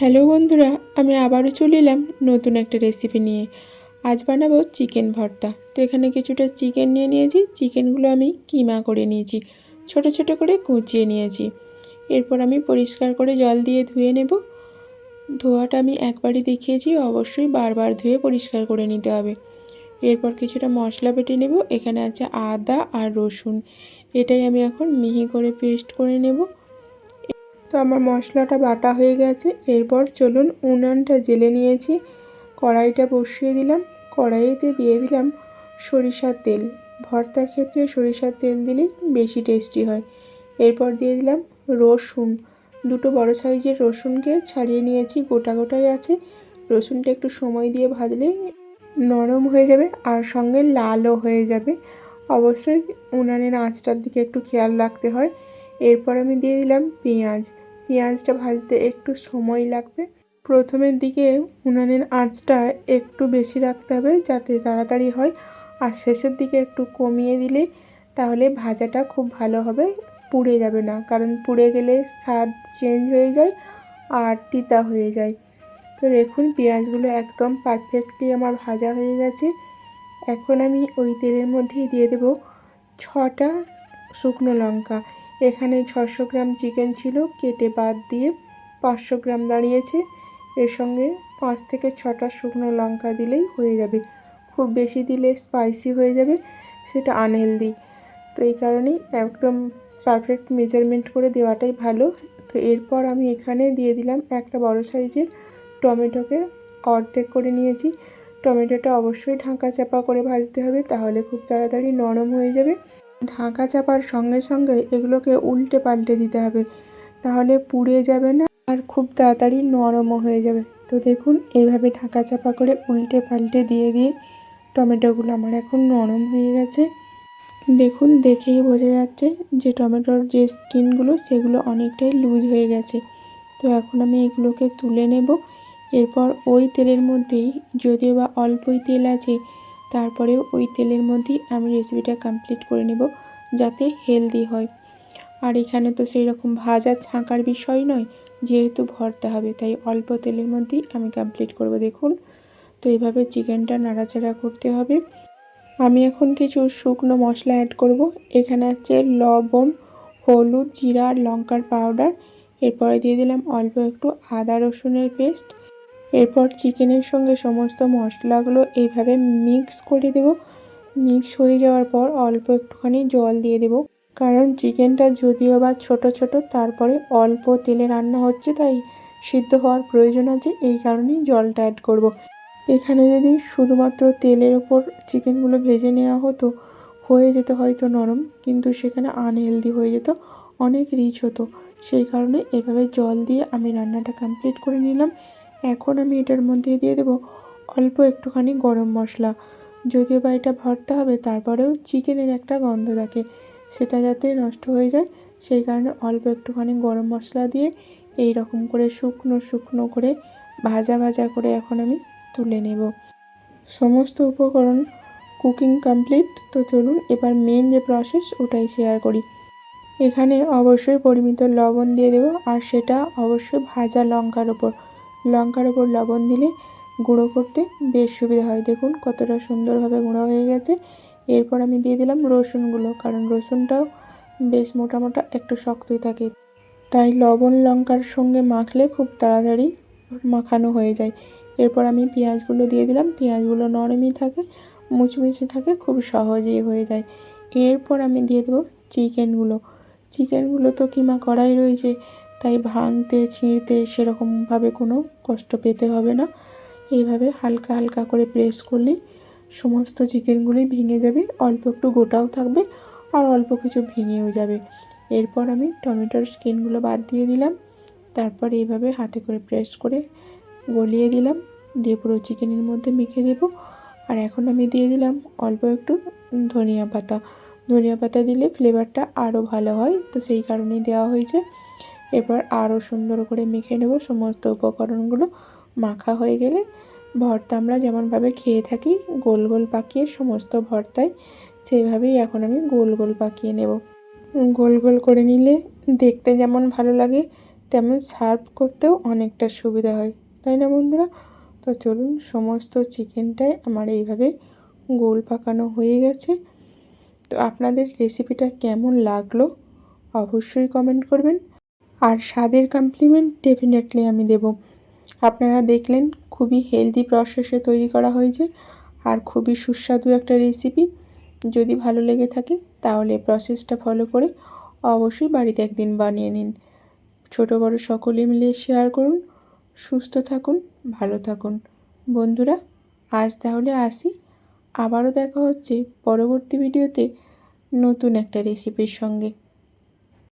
Hello বন্ধুরা, আমি আবারও চলে এলাম নতুন একটা রেসিপি নিয়ে। আজ বানাবো চিকেন ভর্তা। তো এখানে কিছুটা চিকেন নিয়ে নিয়েছি। চিকেনগুলো আমি কিমা করে নিয়েছি। ছোট ছোট করে কুচিয়ে নিয়েছি। এরপর আমি পরিষ্কার করে জল দিয়ে ধুয়ে নেব। ধোয়াটা আমি একবারই দেখিয়েছি, অবশ্যই বারবার ধুয়ে পরিষ্কার করে নিতে হবে। এরপর কিছুটা মশলা বেটে নেব। এখানে আছে আদা আর রসুন। এটাই আমি এখন মিহি করে পেস্ট করে নেব। তো আমার মশলাটা বাটা হয়ে গেছে। এরপর চলুন উনানটা জেলে নিয়েছি। কড়াইটা বসিয়ে দিলাম। কড়াইতে দিয়ে দিলাম সরিষার তেল। ভর্তার ক্ষেত্রে সরিষার তেল দিলেই বেশি টেস্টি হয়। এরপর দিয়ে দিলাম রসুন। দুটো বড় সাইজের রসুনকে ছাড়িয়ে নিয়েছি, গোটা গোটাই আছে। রসুনটা একটু সময় দিয়ে ভাজলে নরম হয়ে যাবে আর সঙ্গে লালও হয়ে যাবে। অবশ্যই উনানের আঁচটার দিকে একটু খেয়াল রাখতে হয়। এরপর আমি দিয়ে দিলাম পেঁয়াজ। পেঁয়াজটা ভাজতে একটু সময় লাগবে। প্রথমের দিকে উনানের আঁচটা একটু বেশি রাখতে হবে যাতে তাড়াতাড়ি হয়। আর শেষের দিকে একটু কমিয়ে দিলে তাহলে ভাজাটা খুব ভালো হবে, পুড়ে যাবে না। কারণ পুড়ে গেলে স্বাদ চেঞ্জ হয়ে যায় আর তিতা হয়ে যায়। তো দেখুন, পেঁয়াজগুলো একদম পারফেক্টলি আমার ভাজা হয়ে গেছে। এখন আমি ওই তেলের মধ্যেই দিয়ে দেব ছটা শুকনো লঙ্কা। এখানে ছশো গ্রাম চিকেন ছিল, কেটে বাদ দিয়ে পাঁচশো গ্রাম দাঁড়িয়েছে। এর সঙ্গে পাঁচ থেকে ছটা শুকনো লঙ্কা দিলেই হয়ে যাবে। খুব বেশি দিলে স্পাইসি হয়ে যাবে, সেটা আনহেলদি তো এই কারণেই একদম পারফেক্ট মেজারমেন্ট করে দেওয়াটাই ভালো। তো এরপর আমি এখানে দিয়ে দিলাম একটা বড় সাইজের টমেটোকে। অর্ধেক করে নিয়েছি। টমেটোটা অবশ্যই ঢাকা চাপা করে ভাজতে হবে, তাহলে খুব তাড়াতাড়ি নরম হয়ে যাবে। ঢাকা চাপার সঙ্গে সঙ্গে এগুলোকে উল্টে পাল্টে দিতে হবে। তাহলে পুড়ে যাবে না আর খুব তাড়াতাড়ি নরমও হয়ে যাবে। তো দেখুন, এইভাবে ঢাকা চাপা করে উল্টে পাল্টে দিয়ে দিয়ে টমেটোগুলো আমার এখন নরম হয়ে গেছে। দেখুন, দেখেই বোঝা যাচ্ছে যে টমেটোর যে স্কিনগুলো, সেগুলো অনেকটাই লুজ হয়ে গেছে। তো এখন আমি এগুলোকে তুলে নেব। এরপর ওই তেলের মধ্যেই, যদিও বা অল্পই তেল আছে তারপরেও ওই তেলের মধ্যেই আমি রেসিপিটা কমপ্লিট করে নেব যাতে হেলদি হয়। আর এখানে তো সেই রকম ভাজা ছাঁকার বিষয় নয়, যেহেতু ভরতে হবে, তাই অল্প তেলের মধ্যেই আমি কমপ্লিট করব, দেখুন। তো এইভাবে চিকেনটা নাড়াচাড়া করতে হবে। আমি এখন কিছু শুকনো মশলা অ্যাড করব। এখানে আছে লবণ, হলুদ, জিরা লঙ্কার পাউডার এরপরে দিয়ে দিলাম অল্প একটু আদা রসুনের পেস্ট এরপর চিকেনের সঙ্গে সমস্ত মশলাগুলো এইভাবে মিক্স করে দেব। মিক্স হয়ে যাওয়ার পর অল্প একটুখানি জল দিয়ে দেব। কারণ চিকেনটা যদিও বা ছোট ছোট, তারপরে অল্প তেলে রান্না হচ্ছে, তাই সিদ্ধ হওয়ার প্রয়োজন আছে, এই কারণেই জলটা অ্যাড করব। এখানে যদি শুধুমাত্র তেলের ওপর চিকেনগুলো ভেজে নেওয়া হতো, হয়ে যেত হয়তো নরম, কিন্তু সেখানে আনহেলদি হয়ে যেত, অনেক রিচ হতো। সেই কারণে এভাবে জল দিয়ে আমি রান্নাটা কমপ্লিট করে নিলাম। এখন আমি এটার মধ্যে দিয়ে দেবো অল্প একটুখানি গরম মশলা। যদিও বা এটা ভরতে হবে, তারপরেও চিকেনের একটা গন্ধ থাকে। সেটা যাতে নষ্ট হয়ে যায়, সেই কারণে অল্প একটুখানি গরম মশলা দিয়ে এই রকম করে শুকনো শুকনো করে ভাজা ভাজা করে এখন আমি তুলে নেব। সমস্ত উপকরণ কুকিং কমপ্লিট। তো চলুন এবার মেন যে প্রসেস ওটাই শেয়ার করি। এখানে অবশ্যই পরিমিত লবণ দিয়ে দেবো, আর সেটা অবশ্যই ভাজা লঙ্কার ওপর লঙ্কার ওপর লবণ দিলে গুঁড়ো করতে বেশ সুবিধা হয়। দেখুন, কতটা সুন্দরভাবে গুঁড়ো হয়ে গেছে। এরপর আমি দিয়ে দিলাম রসুনগুলো, কারণ রসুনটাও বেশ মোটা মোটা, একটু শক্তই থাকে। তাই লবণ লঙ্কার সঙ্গে মাখলে খুব তাড়াতাড়ি মাখানো হয়ে যায়। এরপর আমি পেঁয়াজগুলো দিয়ে দিলাম। পেঁয়াজগুলো নরমই থাকে, মুচমুচে থাকে, খুব সহজেই হয়ে যায়। এরপর আমি দিয়ে দেবো চিকেনগুলো। চিকেনগুলো তো কিমা করাই রয়েছে তাই ভাঙতে, ছিঁড়তে সেরকমভাবে কোনো কষ্ট পেতে হবে না। এইভাবে হালকা হালকা করে প্রেস করলেই সমস্ত চিকেনগুলি ভেঙে যাবে। অল্প একটু গোটাও থাকবে আর অল্প কিছু ভেঙেও যাবে। এরপর আমি টমেটোর স্কিনগুলো বাদ দিয়ে দিলাম। তারপর এইভাবে হাতে করে প্রেস করে গলিয়ে দিলাম। দিয়ে পুরো চিকেনের মধ্যে মেখে দেবো। আর এখন আমি দিয়ে দিলাম অল্প একটু ধনিয়া পাতা। ধনিয়া পাতা দিলে ফ্লেভারটা আরও ভালো হয়। তো সেই কারণেই দেওয়া হয়েছে। এবার আরও সুন্দর করে মেখে নেব। সমস্ত উপকরণগুলো মাখা হয়ে গেলে ভর্তা আমরা যেমনভাবে খেয়ে থাকি, গোল গোল পাকিয়ে সমস্ত ভর্তায় সেইভাবেই এখন আমি গোল গোল পাকিয়ে নেব। গোল গোল করে নিলে দেখতে যেমন ভালো লাগে, তেমন সার্ভ করতেও অনেকটা সুবিধা হয়। তাই না বন্ধুরা? তো চলুন সমস্ত চিকেনটাই আমার এইভাবে গোল পাকানো হয়ে গেছে। তো আপনাদের রেসিপিটা কেমন লাগল অবশ্যই কমেন্ট করবেন। আর স্বাদের কমপ্লিমেন্ট ডেফিনেটলি আমি দেব। আপনারা দেখলেন খুবই হেলদি প্রসেসে তৈরি করা হয়েছে আর খুবই সুস্বাদু একটা রেসিপি যদি ভালো লেগে থাকে তাহলে প্রসেসটা ফলো করে অবশ্যই বাড়িতে একদিন বানিয়ে নিন। ছোট বড় সকলে মিলে শেয়ার করুন, সুস্থ থাকুন, ভালো থাকুন। বন্ধুরা, আজ তাহলে আসি। আবারও দেখা হচ্ছে পরবর্তী ভিডিওতে নতুন একটা রেসিপির সঙ্গে।